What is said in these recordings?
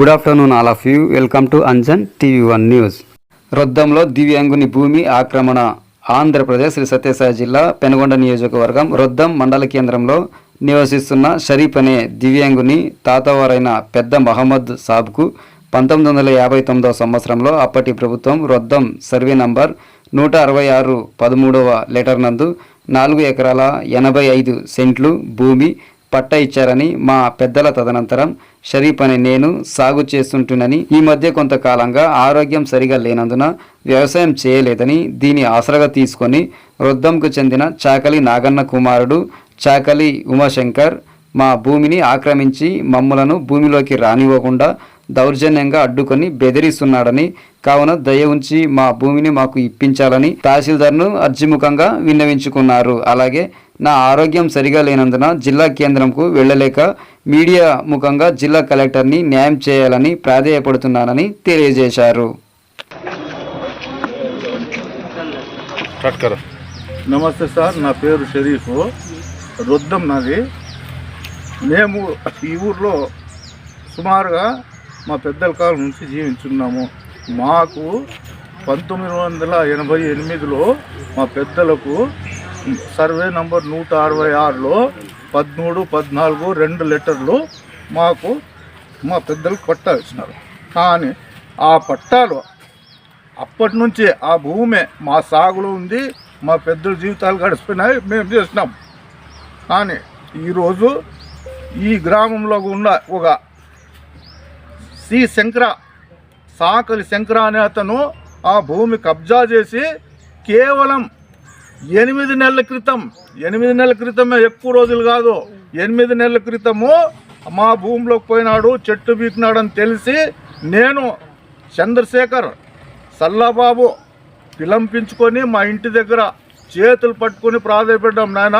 Good afternoon all of you welcome to Anjan TV one news రొద్దంలో దివ్యాంగుని భూమి ఆక్రమణ. ఆంధ్రప్రదేశ్ శ్రీ సత్యసాయి జిల్లా పెనుగొండ నియోజకవర్గం రొద్దం మండల కేంద్రంలో నివసిస్తున్న షరీఫ్ అనే దివ్యాంగుని తాతవారైన పెద్ద మహమ్మద్ సాబ్కు పంతొమ్మిది వందల యాభై తొమ్మిదవ సంవత్సరంలో అప్పటి ప్రభుత్వం రొద్దం సర్వే నంబర్ నూట అరవై ఆరు పదమూడవ లెటర్ నందు నాలుగు ఎకరాల ఎనభై ఐదు సెంట్లు భూమి పట్ట ఇచ్చారని మా పెద్దల తదనంతరం షరీఫ్ అని నేను సాగు చేస్తుంటునని ఈ మధ్య కొంతకాలంగా ఆరోగ్యం సరిగా లేనందున వ్యవసాయం చేయలేదని దీని ఆసరగా తీసుకొని వృద్ధంకు చెందిన చాకలి నాగన్న కుమారుడు చాకలి ఉమాశంకర్ మా భూమిని ఆక్రమించి మమ్ములను భూమిలోకి రానివ్వకుండా దౌర్జన్యంగా అడ్డుకొని బెదిరిస్తున్నాడని కావున దయ ఉంచి మా భూమిని మాకు ఇప్పించాలని తహసీల్దార్ను అర్జిముఖంగా విన్నవించుకున్నారు. అలాగే నా ఆరోగ్యం సరిగా లేనందున జిల్లా కేంద్రంకు వెళ్ళలేక మీడియా ముఖంగా జిల్లా కలెక్టర్ని న్యాయం చేయాలని ప్రాధేయపడుతున్నానని తెలియజేశారు. నమస్తే సార్ నా పేరు షరీఫ్. రుద్దం నాది. మేము ఈ ఊర్లో సుమారుగా మా పెద్దల కాలం నుంచి జీవించున్నాము. మాకు పంతొమ్మిది వందల ఎనభై ఎనిమిదిలో మా పెద్దలకు సర్వే నంబర్ నూట అరవై ఆరులో పదమూడు పద్నాలుగు రెండు లెటర్లు మాకు మా పెద్దలకు పట్టా ఇచ్చినారు కానీ ఆ పట్టాలు అప్పటి నుంచి ఆ భూమే మా సాగులో ఉంది మా పెద్దల జీవితాలు గడిచిపోయినాయి మేము చేసినాం. కానీ ఈరోజు ఈ గ్రామంలో ఉన్న ఒక సి శంకర సాకలి శంకర అనే అతను ఆ భూమి కబ్జా చేసి కేవలం ఎనిమిది నెలల క్రితం ఎనిమిది నెలల క్రితమే ఎక్కువ రోజులు కాదు ఎనిమిది నెలల క్రితము మా భూమిలోకి పోయినాడు చెట్టు బీకినాడని తెలిసి నేను చంద్రశేఖర్ సల్లాబాబు పిలంపించుకొని మా ఇంటి దగ్గర చేతులు పట్టుకొని ప్రాధాయపడ్డాం నాయన.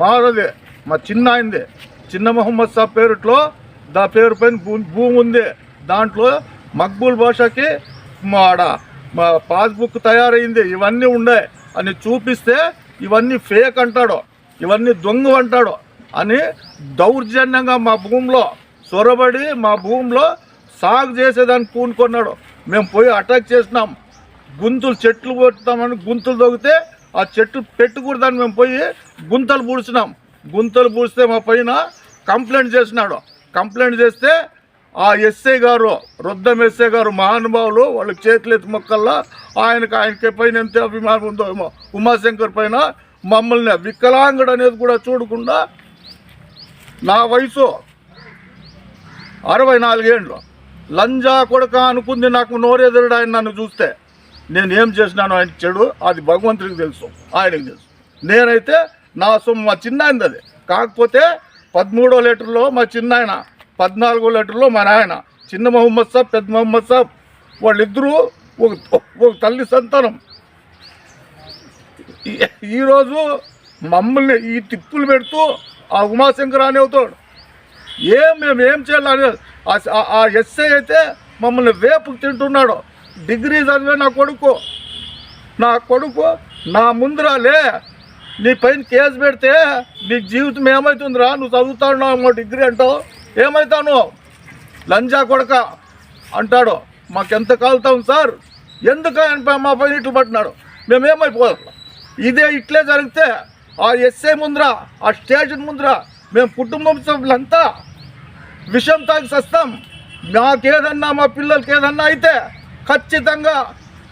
మారది మా చిన్న ఆయనది చిన్న మొహమ్మద్ సాబ్ పేరుట్లో దా పేరు పైన భూమి ఉంది. దాంట్లో మక్బూల్ భాషకి మా ఆడ మా పాస్బుక్ తయారైంది. ఇవన్నీ ఉండే. అని చూపిస్తే ఇవన్నీ ఫేక్ అంటాడు ఇవన్నీ దొంగ అంటాడు అని దౌర్జన్యంగా మా భూమిలో సొరబడి మా భూమిలో సాగు చేసేదాన్ని పూనుకున్నాడు. మేము పోయి అటాక్ చేసినాం. గుంతులు చెట్లు కొడతామని గుంతులు దొగితే ఆ చెట్టు పెట్టుకూడదని మేము పోయి గుంతలు పూడ్చినాం. గుంతలు పూడిస్తే మా పైన కంప్లైంట్ చేసినాడు. కంప్లైంట్ చేస్తే ఆ ఎస్ఐ గారు రుద్దం ఎస్ఐ గారు మహానుభావులు వాళ్ళకి చేతులెత్తి మొక్కల్లా ఆయనకి ఆయనకి పైన ఎంత అభిమానం ఉందో ఉమాశంకర్ పైన మమ్మల్ని వికలాంగుడు అనేది కూడా చూడకుండా నా వయసు అరవై నాలుగేండ్లు. లంజా కొడక అనుకుంది నాకు నోరెదరుడు ఆయన నన్ను చూస్తే. నేను ఏం చేసినాను ఆయన చెడు అది భగవంతుడికి తెలుసు ఆయనకి తెలుసు. నేనైతే నా సొమ్ము మా చిన్న అది కాకపోతే పదమూడో లీటర్లో మా చిన్న ఆయన పద్నాలుగో లెటర్లో మా నాయన చిన్న మొహమ్మద్ సాబ్ పెద్ద మొహమ్మద్ సాబ్ వాళ్ళిద్దరూ ఒక ఒక తల్లి సంతానం. ఈరోజు మమ్మల్ని ఈ తిప్పులు పెడుతూ ఆ ఉమాశంకర్ అని అవుతాడు. ఏం మేము ఏం చేయాలని ఆ- ఎస్ఐ అయితే మమ్మల్ని వేపుకు తింటున్నాడు. డిగ్రీ చదివే నా కొడుకు. నా కొడుకు నా ముందరాలే నీ పైన కేసు పెడితే నీ జీవితం ఏమవుతుందిరా నువ్వు చదువుతావు డిగ్రీ అంటావు. ఏమవుతాను లంజా కొడక అంటాడు. మాకెంత కాలుతాం సార్? ఎందుకు ఆయన మా పైన ఇట్లు పట్టినాడు? మేమేమైపోవాలి ఇదే ఇట్లే జరిగితే ఆ ఎస్ఐ ముందర ఆ స్టేషన్ ముందర మేము కుటుంబం సభ్యులంతా విషం తాగి సస్తాం. మాకేదన్నా మా పిల్లలకి ఏదన్నా అయితే ఖచ్చితంగా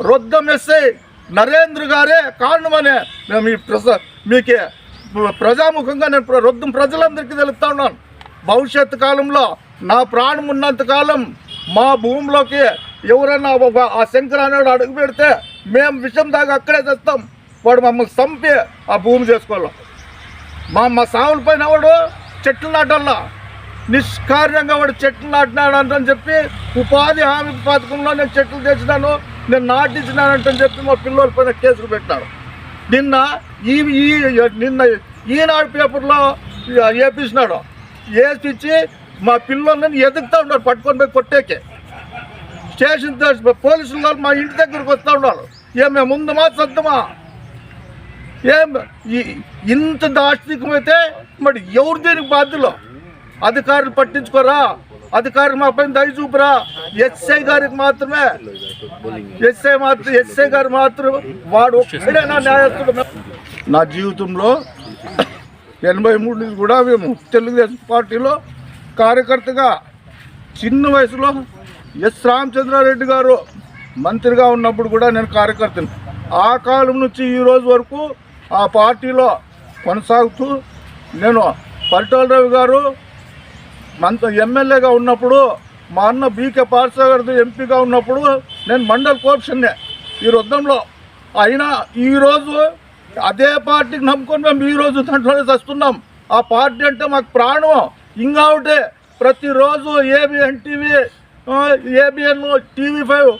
రొద్దం ఎస్ఐ నరేంద్ర గారే కారణమనే మేము ఈ ప్రజ మీకే ప్రజాముఖంగా నేను ప్ర- రొద్దం ప్రజలందరికీ తెలుపుతా ఉన్నాను. భవిష్యత్తు కాలంలో నా ప్రాణం ఉన్నంత కాలం మా భూమిలోకి ఎవరన్నా ఒక ఆ శంకర్ అనేవాడు అడుగు పెడితే మేము విషం దాకా అక్కడే తెస్తాం. వాడు మమ్మల్ని చంపి ఆ భూమి చేసుకోవాలి? మా మా సావుల పైన వాడు చెట్లు నాటల్లా నిష్కార్యంగా వాడు చెట్లు నాటినాడంటని చెప్పి ఉపాధి హామీ పథకంలో నేను చెట్లు తెచ్చినాను నేను నాటించినానంటని చెప్పి మా పిల్లల పైన కేసులు పెట్టినాడు. నిన్న ఈ ఈ నిన్న ఈనాడు పేపర్లో వేపించినాడు వేసిచ్చి మా పిల్లల్ని ఎదుగుతూ ఉన్నారు పట్టుకొని పోయి కొట్టేకే. స్టేషన్ దగ్గర పోలీసులు వాళ్ళు మా ఇంటి దగ్గరకు వస్తూ ఉన్నారు. ఏం ముందుమా సర్దమా ఏం ఇంత దాష్టికమైతే మరి ఎవరు దీనికి బాధ్యులు? అధికారులు పట్టించుకోరా? అధికారులు మా పైన దయ చూపురా? ఎస్ఐ గారికి మాత్రమే. ఎస్ఐ మాత్రం ఎస్ఐ గారు మాత్రం వాడు ఒక్కడే నా న్యాయస్తుడు నా జీవితంలో ఎనభై మూడు నుంచి కూడా మేము తెలుగుదేశం పార్టీలో కార్యకర్తగా చిన్న వయసులో ఎస్ రామచంద్రారెడ్డి గారు మంత్రిగా ఉన్నప్పుడు కూడా నేను కార్యకర్తను. ఆ కాలం నుంచి ఈ రోజు వరకు ఆ పార్టీలో కొనసాగుతూ నేను పరిటాల రవి గారు మంత ఎమ్మెల్యేగా ఉన్నప్పుడు మా అన్న బీకే పార్సాగర్ ఎంపీగా ఉన్నప్పుడు నేను మండల్ కోర్ప్షన్నే ఈ వృద్ధంలో అయినా ఈరోజు అదే పార్టీకి నమ్ముకొని మేము ఈరోజు దాంట్లోనే చస్తున్నాం. ఆ పార్టీ అంటే మాకు ప్రాణం. ఇంకా ఒకటే ప్రతిరోజు ABN TV ABN TV five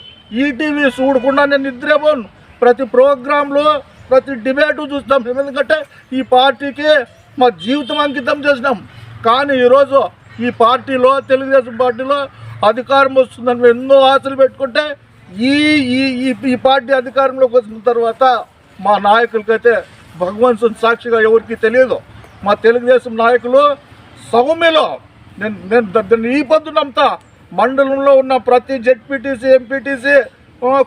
ETV చూడకుండా నేను నిద్రపోను. ప్రతి ప్రోగ్రాంలో ప్రతి డిబేటు చూస్తాం. ఎందుకంటే ఈ పార్టీకి మా జీవితం అంకితం చేసినాం. కానీ ఈరోజు ఈ పార్టీలో తెలుగుదేశం పార్టీలో అధికారం వస్తుందని ఎన్నో ఆశలు పెట్టుకుంటే ఈ ఈ పార్టీ అధికారంలోకి వచ్చిన తర్వాత మా నాయకులకైతే భగవంతుని సాక్షిగా ఎవరికి తెలియదు మా తెలుగుదేశం నాయకులు సౌమ్యలో నేను నేను ఈ పొద్దు నమ్ముతా మండలంలో ఉన్న ప్రతి జెడ్పీటీసీ ఎంపీటీసీ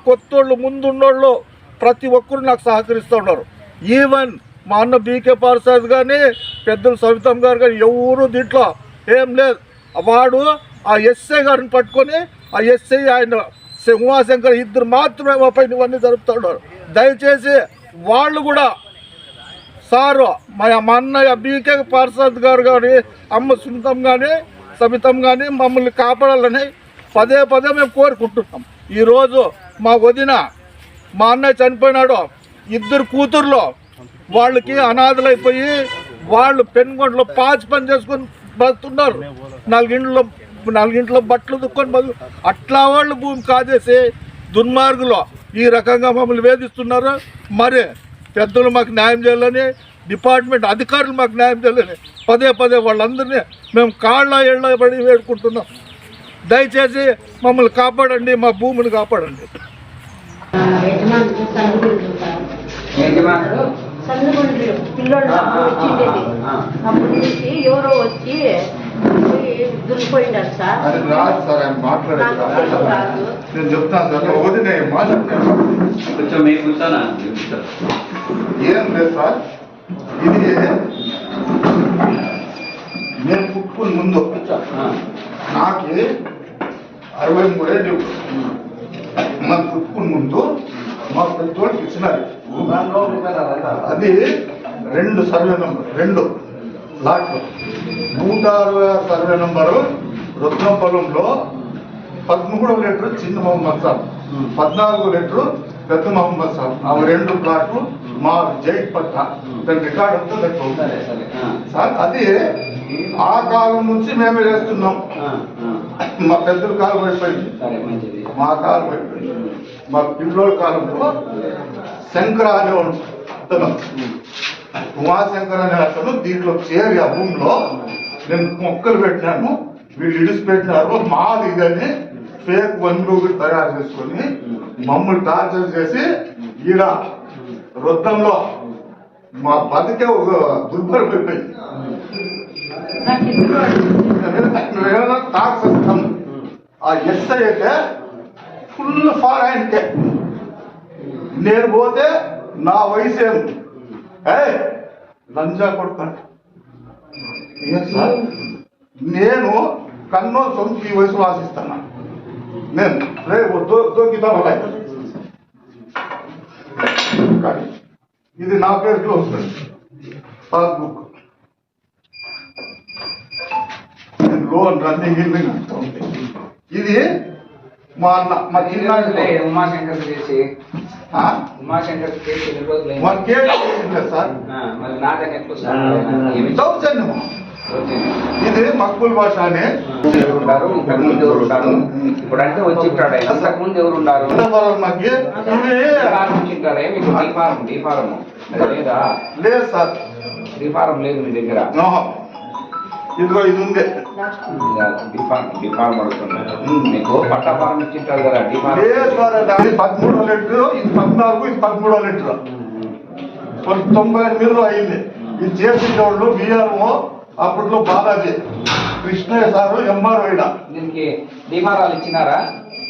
కొత్తోళ్ళు ముందున్నోళ్ళు ప్రతి ఒక్కరు నాకు సహకరిస్తూ ఉన్నారు. ఈవెన్ మా అన్న బీకే పార్సాద్ కానీ పెద్దలు సవితం గారు కానీ ఎవరు దీంట్లో ఏం లేదు. వాడు ఆ ఎస్ఐ గారిని పట్టుకొని ఆ ఎస్ఐ ఆయన శ- ఉమాశంకర్ ఇద్దరు మాత్రమే మా పైన ఇవన్నీ జరుపుతూ ఉన్నారు. దయచేసి వాళ్ళు కూడా సారు మా మా అన్నయ్య బీకే పార్సాద్ గారు కానీ అమ్మ సునీతం కానీ సమితం కానీ మమ్మల్ని కాపాడాలని పదే పదే మేము కోరుకుంటున్నాం. ఈరోజు మా వదిన మా అన్నయ్య చనిపోయినాడు. ఇద్దరు కూతుర్లు వాళ్ళకి అనాథలైపోయి వాళ్ళు పెనుగొండలో పాచి పని చేసుకొని బతున్నారు. నాలుగింట్లో నాలుగింట్లో బట్టలు దుక్కొని బతు అట్లా వాళ్ళు భూమి కాజేసి దుర్మార్గులు ఈ రకంగా మమ్మల్ని వేధిస్తున్నారు. మరి పెద్దలు మాకు న్యాయం చేయాలని డిపార్ట్మెంట్ అధికారులు మాకు న్యాయం చేయాలని పదే పదే వాళ్ళందరినీ మేము కాళ్ళ ఏళ్ళ పడి వేడుకుంటున్నాం. దయచేసి మమ్మల్ని కాపాడండి మా భూమిని కాపాడండి. అప్పుడు ఎవరో వచ్చి పోయి దురిపోయినారు సార్. అది రాదు సార్ ఆయన నాకు నేను చెప్తాను సార్ కొంచెం కూర్చోనా? ఏం లేదు సార్ ఇది నేను పుట్టుకుని ముందు నాకి అరవై మూడేళ్ళు మన పుట్టుకుని ముందు మా పెద్దోళ్ళకి ఇచ్చినారు. అది రెండు సర్వే నంబర్ రెండు లాట్లు నూట అరవై ఆరు సర్వే నంబరు రుద్రంపొలంలో పదమూడవ లీటర్ చిన్న మొహమ్మద్ సాబ్. పద్నాలుగో లీటర్ పెద్ద మొహమ్మద్ సాబ్. ఆ రెండు ప్లాట్లు మా జై పట్ట. దాని రికార్డు అంతా ఉంది. సార్ అది ఆ కాలం నుంచి మేమే వేస్తున్నాం. మా పెద్దల కాలం అయిపోయింది. మా కాలం అయిపోయింది. మా పిల్లోల కాలంలో శంకర అనేవాడు అతను ఉమాశంకర్ అనే అతను దీంట్లో చేరి ఆ భూమిలో నేను మొక్కలు పెట్టినాను. వీళ్ళు ఇడిసి పెట్టినారు. మాది ఇదని ఫేక్ వన్ ఒకటి తయారు చేసుకొని మమ్మల్ని టార్చర్ చేసి ఈడ వృద్ధంలో మా బతికే ఒక దుర్భరమైపోయింది నాకు టాక్స్ ఇస్తాం ఆ ఎస్ఐ అయితే ఫుల్ ఫార్ నేను పోతే నా వయసు ఏం? ఏ లంజా కొడతాను సార్ నేను కన్నో సొంత ఈ వయసు వాసిస్తాను నేను. రేపు దొంగితా ఉంటాయి ఇది నా పేరులో వస్తుంది పాస్బుక్. లోన్ రన్నింగ్ ఉంది. ఇది మా అన్న మా చిన్న ఉమాశంకర్ చేసి? ఆ? ఉమాశంకర్ చేసి ఎన్ని రోజులు సార్? మరి నాకని ఎట్లా వస్తుంది? ఏమి దౌర్జన్యం వచ్చింది? ఇది మక్కుల్ భాష అని ఉంటారు ఇంతకు ముందు ఎవరు ఉంటారు ఇప్పుడు అంటే వచ్చి ఉంటాడు ఆయన అంతకు ముందు ఎవరు ఫారం ఇచ్చింటారే మీకు లేదా? లేదు? సార్. డీ ఫారం లేదు మీ దగ్గర. ఇదిగో ఇది ఉంది. డీ ఫారం డీ ఫారం అడుగుతున్నారు. మీకు పట్టా ఫారం ఇచ్చింటారు కదా డీ ఫారం? లేదు సార్ అది పదమూడో లీటర్ ఇది పద్నాలుగు ఇది పదమూడో లీటర్. తొంభై ఎనిమిదిలో అయింది. ఇది చేసిన వాళ్ళు బిఆర్ఓ అప్పట్లో బాలాజీ కృష్ణయ్య సారు ఎంఆర్ వైడ. దీనికి డిమారాలు ఇచ్చినారా?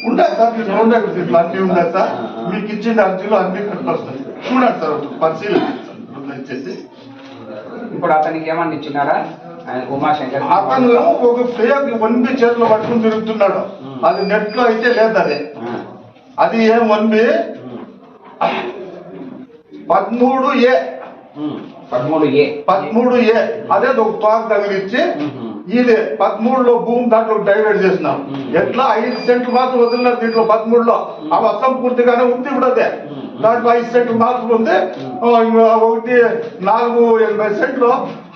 ఉండాలి సార్ మీరు దీంట్లో అన్ని ఉండాలి సార్. మీకు ఇచ్చిన అర్జీలో అన్ని కనపడుతుంది చూడండి సార్ పరిశీలించండి ఇప్పుడు అతనికి ఏమన్నా ఇచ్చినారా? ఆయన ఉమాశంకర్ అతను ఒక ఫేక్ వన్బి చేతిలో పట్టుకుని తిరుగుతున్నాడు. అది నెట్లో అయితే లేదు అది. అది ఏం వన్బి పదమూడు ఏ. పదమూడు ఏ. పదమూడు ఏ. అదే ఒక తోక తగిలిచ్చి. ఇది పదమూడులో భూమి దాంట్లో డైవర్ట్ చేసినాం. ఎట్లా ఐదు సెంట్లు మాత్రం వదిలినారు దీంట్లో పదమూడులో? అవి అసంపూర్తిగానే ఉంది ఇప్పుడు అదే. దాంట్లో ఐదు సెంట్లు మాత్రం ఉంది. ఒకటి నాలుగు ఎనభై సెంట్లు.